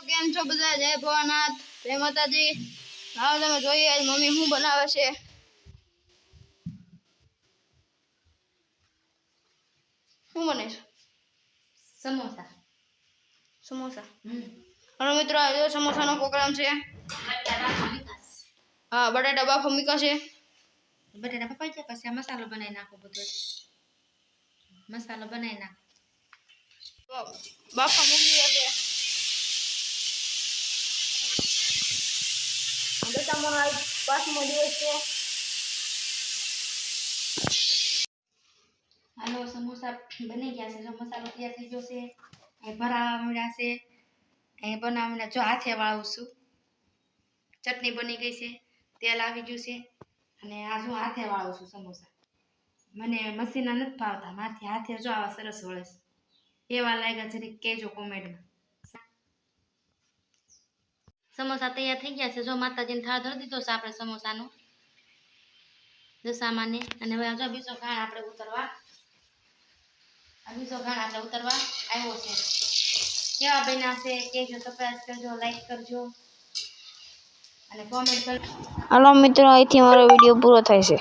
કેમ છો બધા? જય ભવાનાથ જય માતાજી. હાલ તમે જોઈએ આજ મમ્મી શું બનાવે છે? શું બને છે? સમોસા. સમોસા. હલો મિત્રો આજે સમોસાનો પ્રોગ્રામ છે. હા બટાટા બાફો મૂક્યા છે. બટાટા પપાઈ જાય પછી મસાલો બનાવી નાખો બધો. મસાલો બનાવી નાખો. બાફા મૂકી દીધા છે બેટા મારો આજ પાંચમો દિવસ છે હાલો સમોસા બની ગયા છે જો મસાલો તૈયાર થઈ ગયો છે અહીં ભરાવા માંડ્યા છે અહીં બનાવવા માંડ્યા જો હાથે વાળું છું ચટણી બની ગઈ છે તેલ આવી ગયું છે અને આ જો હાથે વાળું છું સમોસા મને મશીના નથી ભાવતા મારાથી હાથે જો આવા સરસ વળે છે એવા લાગ્યા જરીક કહેજો કોમેન્ટમાં સમોસા તૈયાર થઈ ગયા છે. જો માતાજીને થાળ ધરી દીધો છે આપણે સમોસાનો. સામાન્ય. અને હવે જો બીજો ઘાણ આપણે ઉતરવા. આ બીજો ઘાણ આપણે ઉતરવા આવ્યો છે. કેવા બન્યા છે કેજો તપાસ કરજો લાઈક કરજો. અને કોમેન્ટ કરજો. હાલો મિત્રો, અહીંથી મારો વીડિયો પૂરો થાય છે.